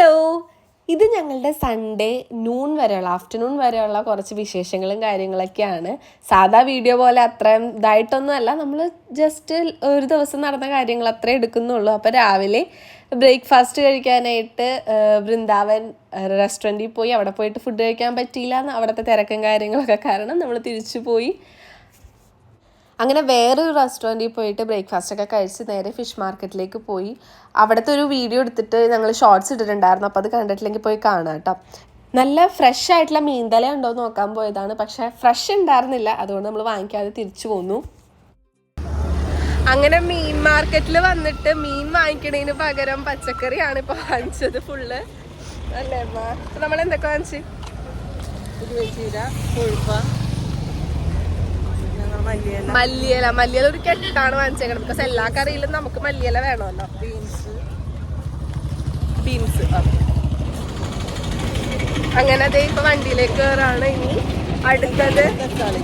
Hello. ഇത് ഞങ്ങളുടെ Sunday noon വരെയുള്ള ആഫ്റ്റർനൂൺ വരെയുള്ള കുറച്ച് വിശേഷങ്ങളും കാര്യങ്ങളൊക്കെയാണ്. സാധാ വീഡിയോ പോലെ അത്രയും ഇതായിട്ടൊന്നുമല്ല നമ്മൾ ജസ്റ്റ് ഒരു ദിവസം നടന്ന കാര്യങ്ങൾ അത്രേ എടുക്കുന്നുള്ളൂ. അപ്പോൾ രാവിലെ ബ്രേക്ക്ഫാസ്റ്റ് കഴിക്കാനായിട്ട് വൃന്ദാവൻ റെസ്റ്റോറന്റിൽ പോയി. അവിടെ പോയിട്ട് ഫുഡ് കഴിക്കാൻ പറ്റിയില്ല അവിടുത്തെ തിരക്കും കാര്യങ്ങളൊക്കെ കാരണം നമ്മൾ തിരിച്ചു പോയി. അങ്ങനെ വേറൊരു റെസ്റ്റോറന്റിൽ പോയിട്ട് ബ്രേക്ക്ഫാസ്റ്റ് ഒക്കെ കഴിച്ച് നേരെ ഫിഷ് മാർക്കറ്റിലേക്ക് പോയി. അവിടുത്തെ ഒരു വീഡിയോ എടുത്തിട്ട് ഞങ്ങൾ ഷോർട്സ് ഇട്ടിട്ടുണ്ടായിരുന്നു. അപ്പോൾ അത് കണ്ടിട്ടില്ലെങ്കിൽ പോയി കാണാം കേട്ടോ. നല്ല ഫ്രഷ് ആയിട്ടുള്ള മീൻതല ഉണ്ടോ എന്ന് നോക്കാൻ പോയതാണ്. പക്ഷേ ഫ്രഷ് ഉണ്ടായിരുന്നില്ല. അതുകൊണ്ട് നമ്മൾ വാങ്ങിക്കാതെ തിരിച്ചു പോന്നു. അങ്ങനെ മീൻ മാർക്കറ്റിൽ വന്നിട്ട് മീൻ വാങ്ങിക്കണതിന് പകരം പച്ചക്കറിയാണ് ഇപ്പോൾ വാങ്ങിച്ചത് ഫുള്ള് അല്ലേ അമ്മ? നമ്മൾ എന്തൊക്കെ വാങ്ങിച്ചു? ചീര കൊഴുപ്പ മല്ലിയില മല്ലിയില ഒരു കെട്ടാണ് വാങ്ങിച്ചേക്കണം ബിക്കോസ് എല്ലാ കറിയിലും നമുക്ക് മല്ലിയില വേണമല്ലോ. ബീൻസ് ബീൻസ് അങ്ങനെ അതേ ഇപ്പൊ വണ്ടിയിലേക്ക് കയറാണ് ഇനി അടുത്തത് തക്കാളി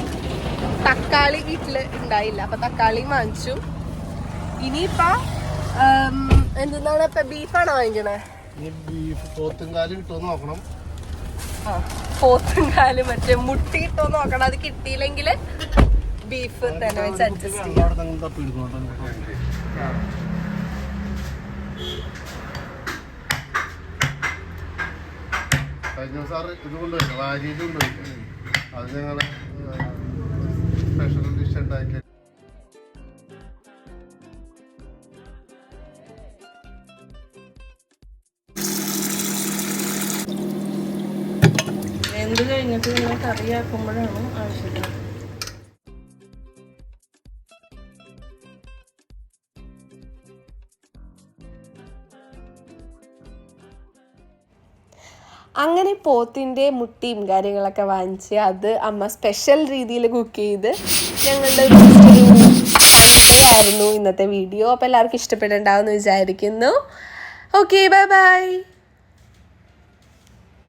തക്കാളി വീട്ടിൽ ഉണ്ടായില്ല. അപ്പൊ തക്കാളി വാങ്ങിച്ചു. ഇനിയിപ്പോ എന്താണ് ഇപ്പൊ ബീഫാണോ വാങ്ങിക്കണേ? ബീഫ് പോത്തുംകാൽ കിട്ടുമെന്ന് നോക്കണം. പോത്തും കാൽ മറ്റേ മുട്ടി ഇട്ടോ നോക്കണം. അത് കിട്ടിയില്ലെങ്കിൽ ബീഫ് തന്നെ വെച്ച് അഡ്ജസ്റ്റ് ചെയ്യാം കഴിഞ്ഞ സാറ് ഇത് അത് ഞങ്ങൾ സ്പെഷ്യൽ ഡിഷ് ഉണ്ടാക്കി എന്ത് കഴിഞ്ഞിട്ട് നിങ്ങൾ കറിയാക്കുമ്പോഴാണ് ആവശ്യത്തിന് അങ്ങനെ പോത്തിന്റെ മുട്ടിയും കാര്യങ്ങളൊക്കെ വാങ്ങിച്ച് അത് അമ്മ സ്പെഷ്യൽ രീതിയിൽ കുക്ക് ചെയ്ത് ഞങ്ങളുടെ ആയിരുന്നു ഇന്നത്തെ വീഡിയോ അപ്പോൾ എല്ലാവർക്കും ഇഷ്ടപ്പെട്ടുണ്ടാവും വിചാരിക്കുന്നു. Okay bye bye